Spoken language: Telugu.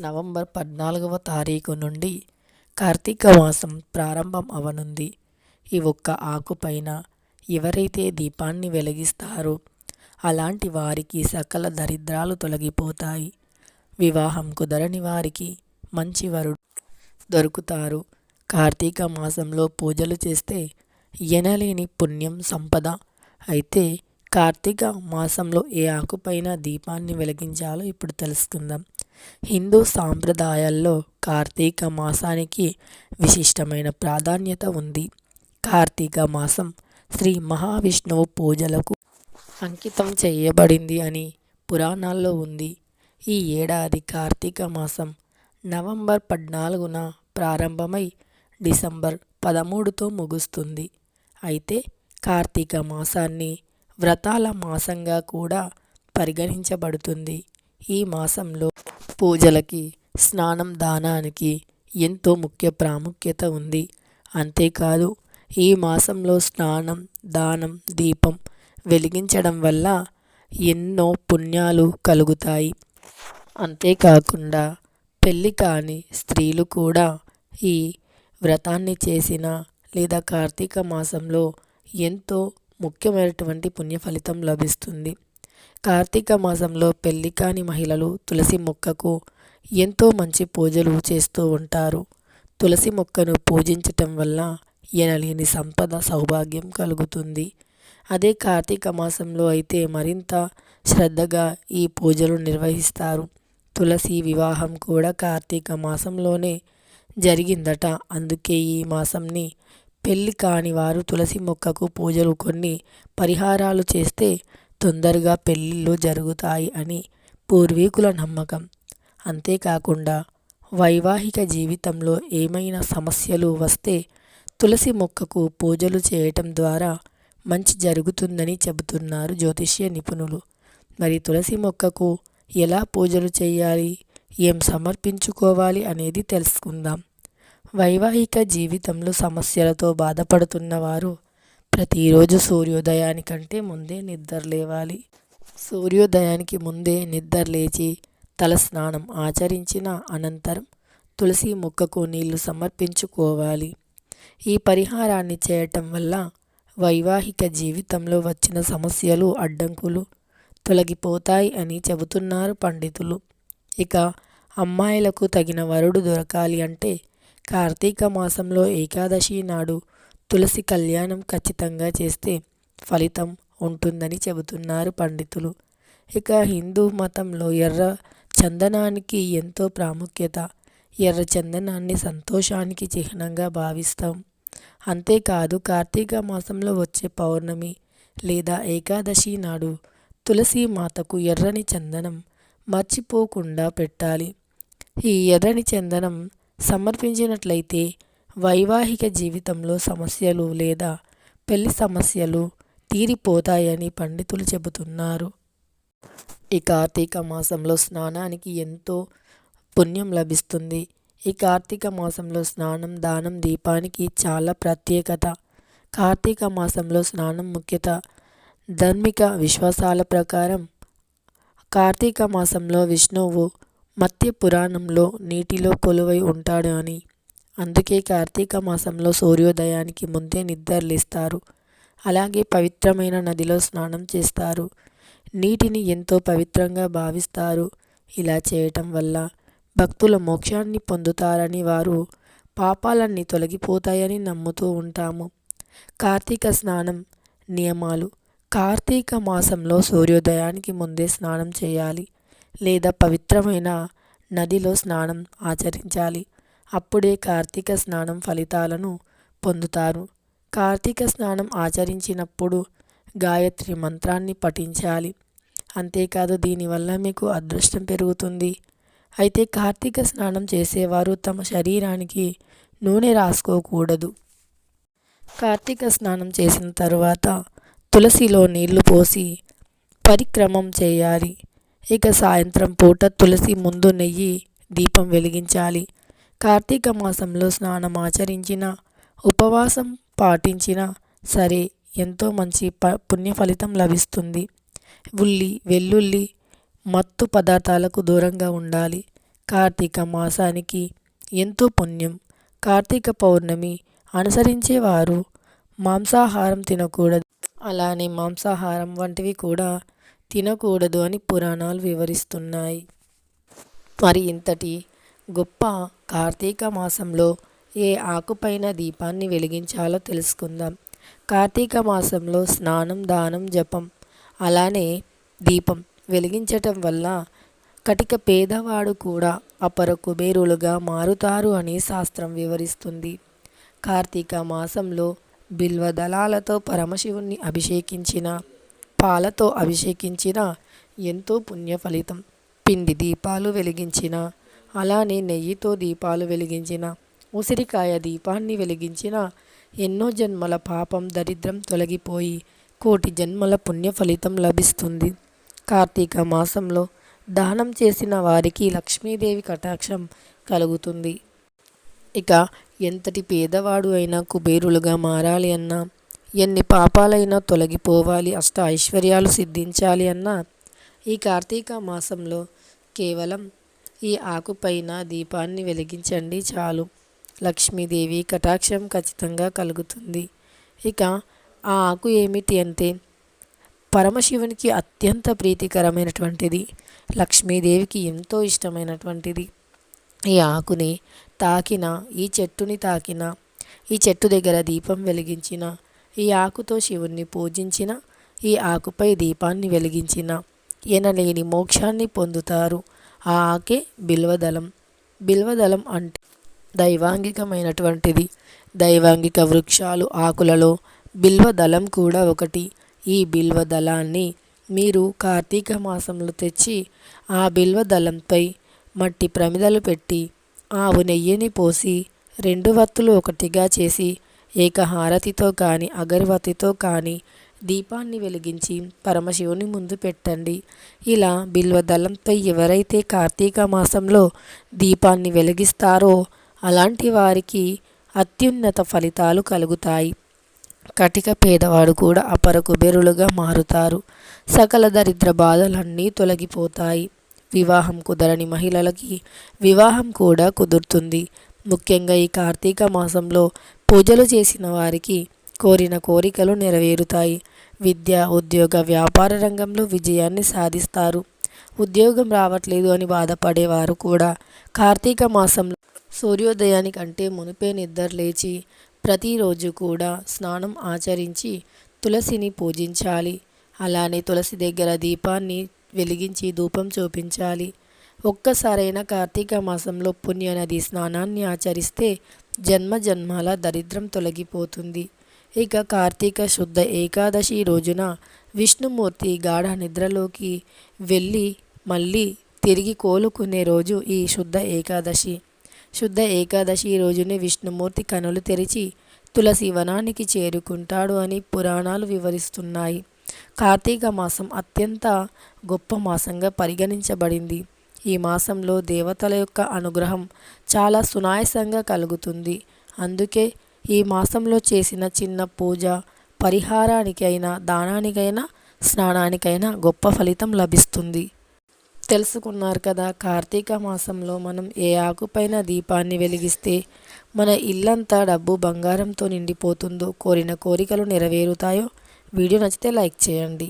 నవంబర్ పద్నాలుగవ తారీఖు నుండి కార్తీక మాసం ప్రారంభం అవనుంది. ఈ ఒక్క ఆకుపైన ఎవరైతే దీపాన్ని వెలిగిస్తారో అలాంటి వారికి సకల దరిద్రాలు తొలగిపోతాయి. వివాహం కుదరని వారికి మంచి వరుడు దొరుకుతారు. కార్తీక మాసంలో పూజలు చేస్తే ఎనలేని పుణ్యం సంపద. అయితే కార్తీక మాసంలో ఏ ఆకుపైన దీపాన్ని వెలిగించాలో ఇప్పుడు తెలుసుకుందాం. హిందూ సాంప్రదాయాల్లో కార్తీక మాసానికి విశిష్టమైన ప్రాధాన్యత ఉంది. కార్తీక మాసం శ్రీ మహావిష్ణువు పూజలకు అంకితం చేయబడింది అని పురాణాల్లో ఉంది. ఈ ఏడాది కార్తీక మాసం నవంబర్ పద్నాలుగున ప్రారంభమై డిసెంబర్ పదమూడుతో ముగుస్తుంది. అయితే కార్తీక మాసాన్ని వ్రతాల మాసంగా కూడా పరిగణించబడుతుంది. ఈ మాసంలో పూజలకి స్నానం దానానికి ఎంతో ముఖ్య ప్రాముఖ్యత ఉంది. అంతేకాదు ఈ మాసంలో స్నానం దానం దీపం వెలిగించడం వల్ల ఎన్నో పుణ్యాలు కలుగుతాయి. అంతేకాకుండా పెళ్ళి కాని స్త్రీలు కూడా ఈ వ్రతాన్ని చేసిన లేదా కార్తీక మాసంలో ఎంతో ముఖ్యమైనటువంటి పుణ్య ఫలితం లభిస్తుంది. కార్తీక మాసంలో పెళ్ళి కాని మహిళలు తులసి మొక్కకు ఎంతో మంచి పూజలు చేస్తూ ఉంటారు. తులసి మొక్కను పూజించటం వల్ల ఎనలేని సంపద సౌభాగ్యం కలుగుతుంది. అదే కార్తీక మాసంలో అయితే మరింత శ్రద్ధగా ఈ పూజలు నిర్వహిస్తారు. తులసి వివాహం కూడా కార్తీక మాసంలోనే జరిగిందట. అందుకే ఈ మాసంని పెళ్ళి కాని వారు తులసి మొక్కకు పూజలు కొన్ని పరిహారాలు చేస్తే తొందరగా పెళ్ళిళ్ళు జరుగుతాయి అని పూర్వీకుల నమ్మకం. అంతేకాకుండా వైవాహిక జీవితంలో ఏమైనా సమస్యలు వస్తే తులసి మొక్కకు పూజలు చేయటం ద్వారా మంచి జరుగుతుందని చెబుతున్నారు జ్యోతిష్య నిపుణులు. మరి తులసి మొక్కకు ఎలా పూజలు చేయాలి? ఏం సమర్పించుకోవాలి అనేది తెలుసుకుందాం. వైవాహిక జీవితంలో సమస్యలతో బాధపడుతున్న వారు ప్రతిరోజు సూర్యోదయానికంటే ముందే నిద్ర లేవాలి. సూర్యోదయానికి ముందే నిద్ర లేచి తలస్నానం ఆచరించిన అనంతరం తులసి మొక్కకు నీళ్ళు సమర్పించుకోవాలి. ఈ పరిహారాన్ని చేయటం వల్ల వైవాహిక జీవితంలో వచ్చిన సమస్యలు అడ్డంకులు తొలగిపోతాయి అని చెబుతున్నారు పండితులు. ఇక అమ్మాయిలకు తగిన వరుడు దొరకాలి అంటే కార్తీక మాసంలో ఏకాదశి నాడు తులసి కళ్యాణం ఖచ్చితంగా చేస్తే ఫలితం ఉంటుందని చెబుతున్నారు పండితులు. ఇక హిందూ మతంలో ఎర్ర చందనానికి ఎంతో ప్రాముఖ్యత. ఎర్ర చందనాన్ని సంతోషానికి చిహ్నంగా భావిస్తాం. అంతేకాదు కార్తీక మాసంలో వచ్చే పౌర్ణమి లేదా ఏకాదశి నాడు తులసి మాతకు ఎర్రని చందనం మర్చిపోకుండా పెట్టాలి. ఈ ఎర్రని చందనం సమర్పించినట్లయితే వైవాహిక జీవితంలో సమస్యలు లేదా పెళ్ళి సమస్యలు తీరిపోతాయని పండితులు చెబుతున్నారు. ఈ కార్తీక మాసంలో స్నానానికి ఎంతో పుణ్యం లభిస్తుంది. ఈ కార్తీక మాసంలో స్నానం దానం దీపానికి చాలా ప్రత్యేకత. కార్తీక మాసంలో స్నానం ముఖ్యత ధార్మిక విశ్వాసాల ప్రకారం. కార్తీక మాసంలో విష్ణువు మత్స్య పురాణంలో నీటిలో కొలువై ఉంటాడు అని అందుకే కార్తీక మాసంలో సూర్యోదయానికి ముందే నిద్రలేస్తారు అలాగే పవిత్రమైన నదిలో స్నానం చేస్తారు. నీటిని ఎంతో పవిత్రంగా భావిస్తారు. ఇలా చేయటం వల్ల భక్తుల మోక్షాన్ని పొందుతారని వారు పాపాలన్నీ తొలగిపోతాయని నమ్ముతూ ఉంటాము. కార్తీక స్నానం నియమాలు. కార్తీక మాసంలో సూర్యోదయానికి ముందే స్నానం చేయాలి. లేదా పవిత్రమైన నదిలో స్నానం ఆచరించాలి. అప్పుడే కార్తీక స్నానం ఫలితాలను పొందుతారు. కార్తీక స్నానం ఆచరించినప్పుడు గాయత్రి మంత్రాన్ని పఠించాలి. అంతేకాదు దీనివల్ల మీకు అదృష్టం పెరుగుతుంది. అయితే కార్తీక స్నానం చేసేవారు తమ శరీరానికి నూనె రాసుకోకూడదు. కార్తీక స్నానం చేసిన తరువాత తులసిలో నీళ్ళు పోసి పరిక్రమం చేయాలి. ఇక సాయంత్రం పూట తులసి ముందు నెయ్యి దీపం వెలిగించాలి. కార్తీక మాసంలో స్నానం ఆచరించిన ఉపవాసం పాటించిన సరే ఎంతో మంచి ప పుణ్య ఫలితం లభిస్తుంది. ఉల్లి వెల్లుల్లి మత్తు పదార్థాలకు దూరంగా ఉండాలి. కార్తీక మాసానికి ఎంతో పుణ్యం. కార్తీక పౌర్ణమి అనుసరించేవారు మాంసాహారం తినకూడదు. అలానే మాంసాహారం వంటివి కూడా తినకూడదు అని పురాణాలు వివరిస్తున్నాయి. మరి ఇంతటి గొప్ప కార్తీక మాసంలో ఏ ఆకుపైన దీపాన్ని వెలిగించాలో తెలుసుకుందాం. కార్తీక మాసంలో స్నానం దానం జపం అలానే దీపం వెలిగించటం వల్ల కటిక పేదవాడు కూడా అపర కుబేరులుగా మారుతారు అని శాస్త్రం వివరిస్తుంది. కార్తీక మాసంలో బిల్వ దళాలతో పరమశివుణ్ణి అభిషేకించిన పాలతో అభిషేకించిన ఎంతో పుణ్య ఫలితం పిండి దీపాలు వెలిగించిన అలానే నెయ్యితో దీపాలు వెలిగించిన ఉసిరికాయ దీపాన్ని వెలిగించిన ఎన్నో జన్మల పాపం దరిద్రం తొలగిపోయి కోటి జన్మల పుణ్య ఫలితం లభిస్తుంది. కార్తీక మాసంలో దానం చేసిన వారికి లక్ష్మీదేవి కటాక్షం కలుగుతుంది. ఇక ఎంతటి పేదవాడు అయినా కుబేరులుగా మారాలి అన్నా ఎన్ని పాపాలైనా తొలగిపోవాలి అష్ట ఐశ్వర్యాలు సిద్ధించాలి అన్నా ఈ కార్తీక మాసంలో కేవలం ఈ ఆకుపైన దీపాన్ని వెలిగించండి చాలు. లక్ష్మీదేవి కటాక్షం ఖచ్చితంగా కలుగుతుంది. ఇక ఆ ఆకు ఏమిటి అంటే పరమశివునికి అత్యంత ప్రీతికరమైనటువంటిది లక్ష్మీదేవికి ఎంతో ఇష్టమైనటువంటిది. ఈ ఆకుని తాకిన ఈ చెట్టుని తాకిన ఈ చెట్టు దగ్గర దీపం వెలిగించిన ఈ ఆకుతో శివుణ్ణి పూజించిన ఈ ఆకుపై దీపాన్ని వెలిగించిన ఎనలేని మోక్షాన్ని పొందుతారు. ఆ ఆకే బిల్వదళం. బిల్వదళం అంటే దైవాంగికమైనటువంటిది. దైవాంగిక వృక్షాలు ఆకులలో బిల్వదళం కూడా ఒకటి. ఈ బిల్వదళాన్ని మీరు కార్తీక మాసంలో తెచ్చి ఆ బిల్వదళంపై మట్టి ప్రమిదలు పెట్టి ఆవు నెయ్యిని పోసి రెండు వత్తులు ఒకటిగా చేసి ఏకహారతితో కానీ అగరవతితో కానీ దీపాన్ని వెలిగించి పరమశివుని ముందు పెట్టండి. ఇలా బిల్వదళంతో ఎవరైతే కార్తీక మాసంలో దీపాన్ని వెలిగిస్తారో అలాంటి వారికి అత్యున్నత ఫలితాలు కలుగుతాయి. కటిక పేదవాడు కూడా అపర కుబేరులుగా మారుతారు. సకల దరిద్ర బాధలన్నీ తొలగిపోతాయి. వివాహం కుదరని మహిళలకి వివాహం కూడా కుదురుతుంది. ముఖ్యంగా ఈ కార్తీక మాసంలో పూజలు చేసిన వారికి కోరిన కోరికలు నెరవేరుతాయి. విద్య ఉద్యోగ వ్యాపార రంగంలో విజయాన్ని సాధిస్తారు. ఉద్యోగం రావట్లేదు అని బాధపడేవారు కూడా. కార్తీక మాసంలో సూర్యోదయానికంటే మునిపే నిద్ర లేచి ప్రతిరోజు కూడా స్నానం ఆచరించి తులసిని పూజించాలి. అలానే తులసి దగ్గర దీపాన్ని వెలిగించి ధూపం చూపించాలి. ఒక్కసారైనా కార్తీక మాసంలో పుణ్యనది స్నానాన్ని ఆచరిస్తే జన్మ జన్మాల దరిద్రం తొలగిపోతుంది. ఇక కార్తీక శుద్ధ ఏకాదశి రోజున విష్ణుమూర్తి గాఢ నిద్రలోకి వెళ్ళి మళ్ళీ తిరిగి కోలుకునే రోజు ఈ శుద్ధ ఏకాదశి. శుద్ధ ఏకాదశి రోజునే విష్ణుమూర్తి కనులు తెరిచి తులసి వనానికి చేరుకుంటాడు అని పురాణాలు వివరిస్తున్నాయి. కార్తీక మాసం అత్యంత గొప్ప మాసంగా పరిగణించబడింది. ఈ మాసంలో దేవతల యొక్క అనుగ్రహం చాలా సునాయసంగా కలుగుతుంది. అందుకే ఈ మాసంలో చేసిన చిన్న పూజ పరిహారానికైనా దానానికైనా స్నానానికైనా గొప్ప ఫలితం లభిస్తుంది. తెలుసుకున్నారు కదా కార్తీక మాసంలో మనం ఏ ఆకుపైన దీపాన్ని వెలిగిస్తే మన ఇల్లంతా డబ్బు బంగారంతో నిండిపోతుందో కోరిన కోరికలు నెరవేరుతాయో వీడియో నచ్చితే లైక్ చేయండి.